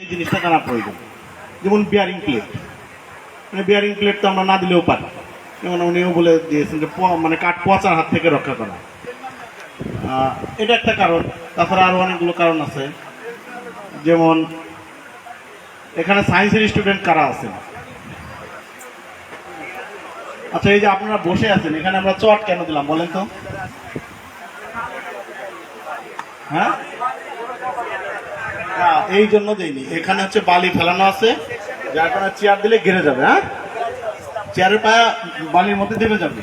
এই জিনিসটা জানা প্রয়োজন। যেমন বিয়ারিং প্লেট মানে বিয়ারিং প্লেট তো আমরা না দিলেও পারি। যেমন উনিও বলে দিয়েছেন যে মানে কাঠ পচার হাত থেকে রক্ষা করা। এটা একটা কারণ। তাছাড়া আরও অনেকগুলো কারণ আছে। যেমন, এখানে সায়েন্সের স্টুডেন্ট কারা আছেন? আচ্ছা এই যে আপনারা বসে আছেন, এখানে আমরা চট কেন দিলাম বলেন তো? হ্যাঁ? না, এই জন্য দেইনি। এখানে হচ্ছে বালি ফেলানো আছে। যার কারণে চেয়ার দিলে গেড়ে যাবে হ্যাঁ? চেয়ারের পায়া বালির মধ্যে দেবে যাবে।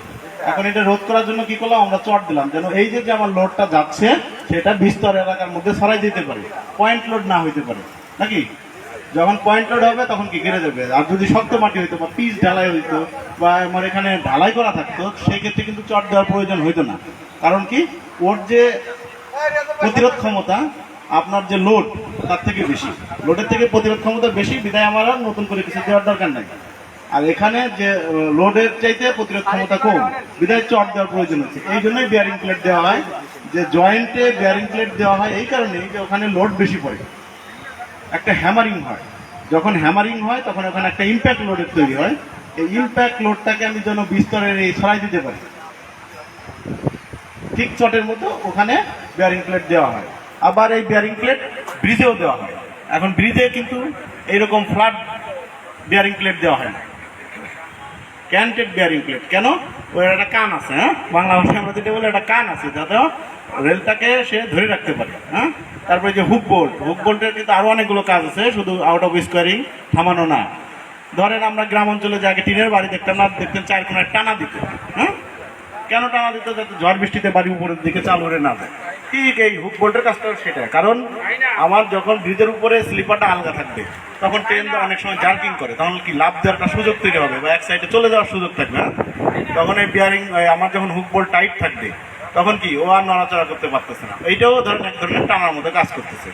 এখন এটা রোধ করার জন্য কি করলাম আমরা চট দিলাম যেন এই যে আমার লোডটা যাচ্ছে সেটা বিস্তর এলাকার মধ্যে সরাই দিতে পারে। পয়েন্ট লোড না হইতে পারে। নাকি? যখন পয়েন্ট লোড হবে তখন কি গেড়ে যাবে? আর যদি শক্ত মাটি হইতো বা পিচ ঢালাই হইতো বা আমার এখানে ঢালাই করা থাকতো সেই ক্ষেত্রে কিন্তু চট দেওয়ার প্রয়োজন হইতো না। কারণ কি? ওর যে প্রতিরোধ ক্ষমতা আপনার যে লোড তার থেকে বেশি। লোডের থেকে প্রতিরোধ ক্ষমতা বেশি, বিদায় আমার আর নতুন করে কিছু দেওয়ার দরকার নাই। আর এখানে যে লোডের চাইতে প্রতিরোধ ক্ষমতা কম বিদায় চট দেওয়ার প্রয়োজন হচ্ছে এই জন্যই বিয়ারিং প্লেট দেওয়া হয়। যে জয়েন্টে বিয়ারিং প্লেট দেওয়া হয়, এই কারণেই যে ওখানে লোড বেশি পড়ে। একটা হ্যামারিং হয়। যখন হ্যামারিং হয়, তখন ওখানে একটা ইম্প্যাক্ট লোডের তৈরি হয়। এই ইম্প্যাক্ট লোডটাকে আমি যেন বিস্তরের এই ছড়াই দিতে পারি। ঠিক চটের মতো ওখানে বিয়ারিং প্লেট দেওয়া হয়। আবার এই বিয়ারিং প্লেট ব্রিজেও দেওয়া হয়। এখন ব্রিজে কিন্তু এইরকম ফ্ল্যাট বিয়ারিং প্লেট দেওয়া হয় না। ক্যান্টেড বিয়ারিং প্লেট কেন? ওর একটা কান আছে হ্যাঁ? বাংলা ভাষায় আমরা যেটা বলে, একটা কান আছে, যাতে রেলটাকে সে ধরে রাখতে পারে হ্যাঁ? তারপরে যে হুক বোল্ট হুক বোল্টের কিন্তু আরও অনেকগুলো কাজ আছে, শুধু আউট অফ স্কোয়ারিং থামানো না। ধরেন আমরা গ্রাম অঞ্চলে যে আগে টিনের বাড়ি দেখতাম, না, দেখতেন চার কোনায় টানা দিত হ্যাঁ? কেন টানা দিত? যাতে ঝড় বৃষ্টিতে বাড়ি উপরের দিকে চাল উড়ে না যায়। ঠিক এই হুক বোল্টের কাজটা সেটা কারণ আমার যখন ব্রিজের উপরে স্লিপারটা আলগা থাকবে, তখন ট্রেন অনেক সময় জার্কিং করে, তখন কি লাভ দেওয়ার একটা সুযোগ তৈরি হবে বা এক সাইডে চলে যাওয়ার সুযোগ থাকবে হ্যাঁ? তখন এই বিয়ারিং আমার যখন হুক বোল্ট টাইট থাকবে, তখন কি ও আর নড়াচড়া করতে পারতেছে না। এইটাও ধরেন এক ধরনের টানার মধ্যে কাজ করতেছে।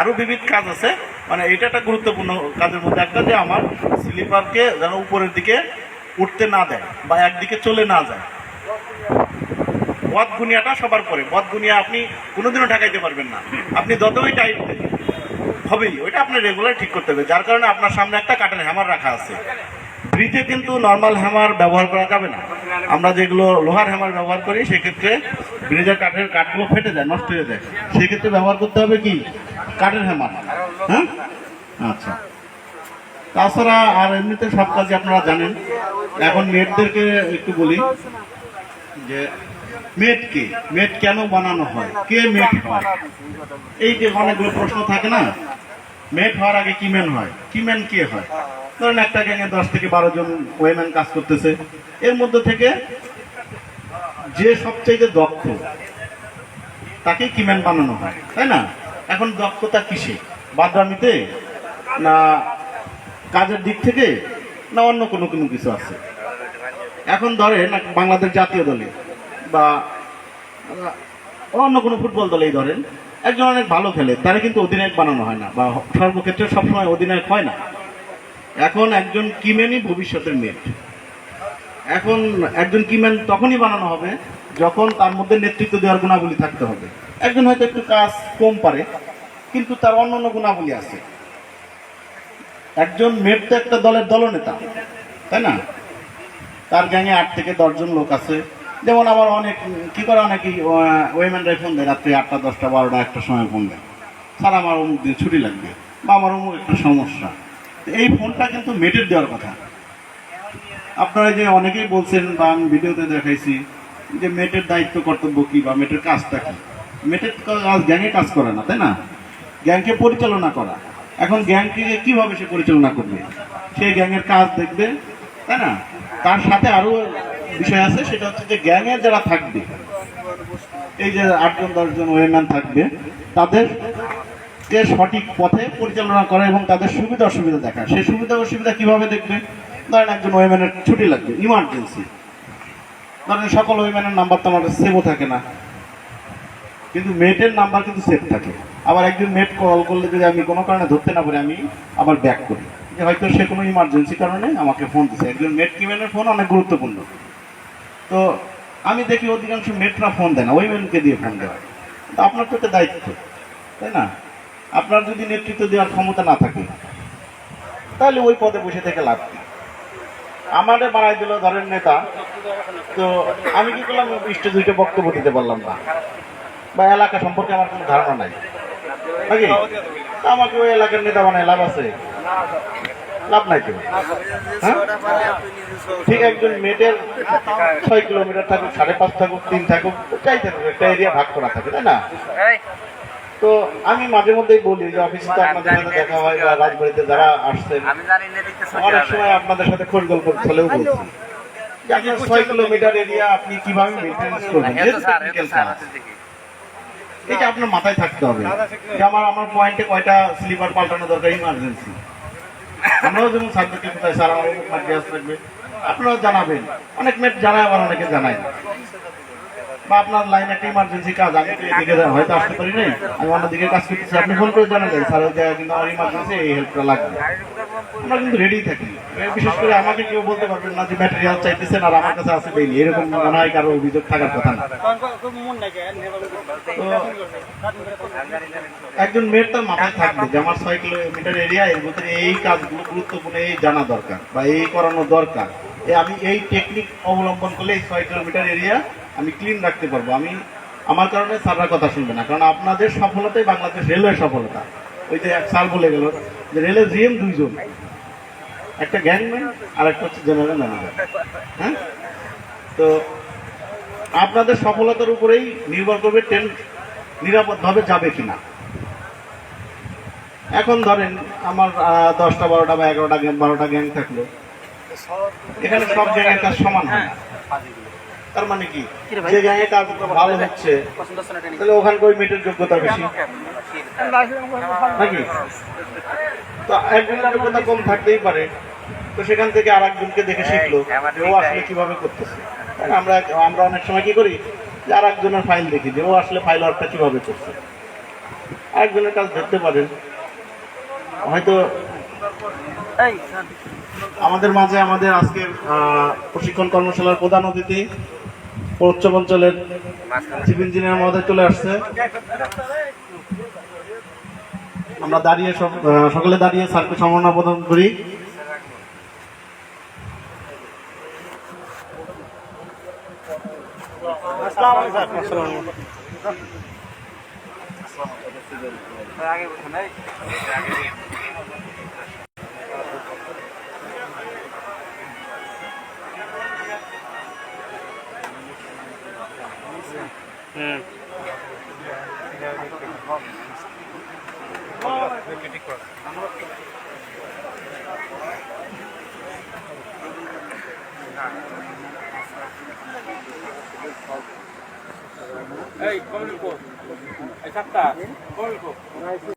আরও বিবিধ কাজ আছে মানে এটা একটা গুরুত্বপূর্ণ কাজের মধ্যে একটা যে আমার স্লিপারকে যেন উপরের দিকে উঠতে না দেয় বা একদিকে চলে না যায়। পথ গুনিয়াটা সবার পরে। পথ গুনিয়া আপনি কোনোদিনও ঠেকাইতে পারবেন না। আপনি যতই টাইট হবেই, ওইটা আপনি রেগুলার ঠিক করতে হবে। যার কারণে আপনার সামনে একটা কাঠের হ্যামার রাখা আছে। ব্রিজে কিন্তু নর্মাল হ্যামার ব্যবহার করা যাবে না। আমরা যেগুলো লোহার হ্যামার ব্যবহার করি, সেক্ষেত্রে ব্রিজের কাঠের কাঠগুলো ফেটে যায়, নষ্ট হয়ে যায়। সেক্ষেত্রে ব্যবহার করতে হবে কি? কাঠের হ্যামার হ্যাঁ? আচ্ছা। তাছাড়া আর এমনিতে সব কাজে আপনারা জানেন। এখন মেয়েদেরকে একটু বলি যে মেট কে মেট কেন বানানো হয়? কে মেট হয়? এই যে অনেকগুলো প্রশ্ন থাকে না? মেট হওয়ার আগে কিমেন হয়? কিমেন কে হয়? ধরেন একটা গ্যাংয়ে দশ থেকে বারো জন ওয়েম্যান কাজ করতেছে। এর মধ্যে থেকে যে সবচেয়ে দক্ষ তাকে কিমেন বানানো হয়, তাই না? এখন দক্ষতা কিসে? বাদরামিতে না কাজের দিক থেকে, না অন্য কোনো কোনো কিছু আছে? এখন ধরেন বাংলাদেশ জাতীয় দলে বা অন্য কোনো ফুটবল দলেই ধরেন, একজন অনেক ভালো খেলে, তারা কিন্তু অধিনায়ক বানানো হয় না বা সর্বক্ষেত্রে সবসময় অধিনায়ক হয় না। এখন একজন কিমেনই ভবিষ্যতের মেট এখন একজন কিমেন তখনই বানানো হবে যখন তার মধ্যে নেতৃত্ব দেওয়ার গুণাবলী থাকতে হবে। একজন হয়তো একটু কাজ কম পারে, কিন্তু তার অন্য অন্য গুণাবলী আছে। একজন মেট তো একটা দলের দলনেতা, তাই না? তার গ্যাংয়ে আট থেকে দশজন লোক আছে যেমন আমার অনেক, কি করে অনেকেই ওয়েমেনরাই ফোন দেয়, রাত্রি আটটা, দশটা, বারোটা একটা সময় ফোন দেয়। স্যার, আমার অমুক দিন ছুটি লাগবে বা আমার অমুক একটা সমস্যা। এই ফোনটা কিন্তু মেটের দেওয়ার কথা। আপনারা যে অনেকেই বলছেন বা আমি ভিডিওতে দেখাইছি যে মেটের দায়িত্ব কর্তব্য কী বা মেটের কাজটা কি? মেটের কাজ গ্যাংয়ে কাজ করে না, তাই না? গ্যাংকে পরিচালনা করা। এখন গ্যাংকে কীভাবে সে পরিচালনা করবে? সে গ্যাংয়ের কাজ দেখবে, তাই না? তার সাথে আরও বিষয় আছে, সেটা হচ্ছে যে গ্যাংয়ের যারা থাকবে, এই যে আটজন, দশজন ওয়েম্যান থাকবে তাদেরকে সঠিক পথে পরিচালনা করা এবং তাদের সুবিধা অসুবিধা দেখা। সেই সুবিধা অসুবিধা কীভাবে দেখবে? ধরেন একজন ওয়েম্যানের ছুটি লাগবে ইমার্জেন্সি ধরেন সকল ওয়েম্যানের নাম্বার তো আমার সেভও থাকে না। কিন্তু মেটের নাম্বার কিন্তু সেভ থাকে। আবার একজন মেট কল করলে যদি আমি কোনো কারণে ধরতে না পারি, আমি আবার ব্যাক করি। হয়তো সে কোনো ইমার্জেন্সি কারণে আমাকে ফোন দিচ্ছে একজন মেট কিমেনের ফোন অনেক গুরুত্বপূর্ণ। তো আমি দেখি অধিকাংশ মেটরা ফোন দেয় না, ওই মেনকে দিয়ে ফোন দেওয়া তো আপনার তো একটা দায়িত্ব, তাই না? আপনার যদি নেতৃত্ব দেওয়ার ক্ষমতা না থাকে, তাহলে ওই পদে বসে থেকে লাভ কি? আমাদের বাড়াই দিল ধরেন নেতা, তো আমি কি করলাম ইষ্টে দুইটা বক্তব্য দিতে পারলাম না। বা এলাকা সম্পর্কে আমার কোনো ধারণা নাই। নাকি? আমাকে ওই এলাকার নেতা বানায় লাভ আছে। লাভ নাই তো হ্যাঁ? ঠিক একজন মেয়েদের ছয় কিলোমিটার থাকুক সাড়ে পাঁচ থাকুক তিন থাকুক যাই থাকুক একটা এরিয়া ভাগ করা থাকে তাই না? তো আমি মাঝে মধ্যেই বলি যে অফিসে তো আপনাদের সাথে দেখা হয় বা রাজবাড়িতে যারা আসছেন অনেক সময় আপনাদের সাথে খোঁজ গল্প হলেও বলছি। ছয় কিলোমিটার এরিয়া আপনি কীভাবে মেনটেন্স করবেন। এটা আপনার মাথায় থাকতে হবে। যে আমার আমার পয়েন্টে কয়টা স্লিপার পাল্টানো দরকার? ইমার্জেন্সি আমরাও যেমন সাবজেক্টে কোথায়? স্যার, আমার অমুক মাঠ গ্যাস লাগবে। আপনারা জানাবেন। অনেক মেট জানায় আবার অনেকে জানায় বা আপনার লাইন একটা ইমার্জেন্সি কাজ, আমি তো এদিকে হয়তো আসতে পারি নাই। আমি অন্য দিকে কাজ করতেছি। আপনি ফোন করে জানালেন স্যার কিন্তু আমার ইমার্জেন্সি এই হেল্পটা লাগবে। আমরা কিন্তু রেডি থাকি। বিশেষ করে আমাকে কেউ বলতে পারবেন না যে ম্যাটেরিয়াল চাইতেছেন আর আমার কাছে আছে দেয়নি। এরকম মনে হয় কারও অভিযোগ থাকার কথা না। তো একজন মেয়ের তার মাথায় থাকবে যে আমার ছয় কিলোমিটার এরিয়া এর ভিতরে এই কাজগুলো গুরুত্বপূর্ণ, এই জানা দরকার বা এই করানো দরকার। আমি এই টেকনিক অবলম্বন করলে এই ছয় কিলোমিটার এরিয়া আমি ক্লিন রাখতে পারব। আমি, আমার কারণে স্যাররা কথা শুনবে না, কারণ আপনাদের সফলতাই বাংলাদেশ রেলওয়ে সফলতা। ওই যে এক স্যার বলে গেল যে রেলের জিএম দুইজন। একটা গ্যাংম্যান আর একটা হচ্ছে জেনারেল ম্যানেজার হ্যাঁ? তো আপনাদের সফলতার উপরেই নির্ভর করবে ট্রেন নিরাপদভাবে যাবে কিনা। এখন ধরেন আমার দশটা বারোটা বা এগারোটা গ্যাং বারোটা গ্যাং থাকল। এখানে সব গ্যাংয়ের কাজ সমান হয় তার মানে কি? যে গ্যাংয়ে কাজ ভালো হচ্ছে তাহলে ওখানকার ওই মেটের যোগ্যতা বেশি? নাকি? তো একজনের যোগ্যতা কম থাকতেই পারে। তো সেখান থেকে আর একজনকে দেখে শিখলো ও আসলে কীভাবে করতেছে? আমরা আমরা অনেক সময় কি করি? যে আর একজনের ফাইল দেখি যে ও আসলে ফাইল ওয়ার্কটা কীভাবে করছে? আরেকজনের কাজ ধরতে পারেন। হয়তো আমাদের মাঝে আমাদের আজকে প্রশিক্ষণ কর্মশালার প্রধান অতিথি পশ্চিম অঞ্চলের চিফ ইঞ্জিনিয়ার মহোদয় চলে আসছে। আমরা দাঁড়িয়ে সকলে দাঁড়িয়ে স্যারকে সম্মাননা প্রদান করি। আগে বলছেন এই হুম এই কমল কো এই সাতটা কমল কো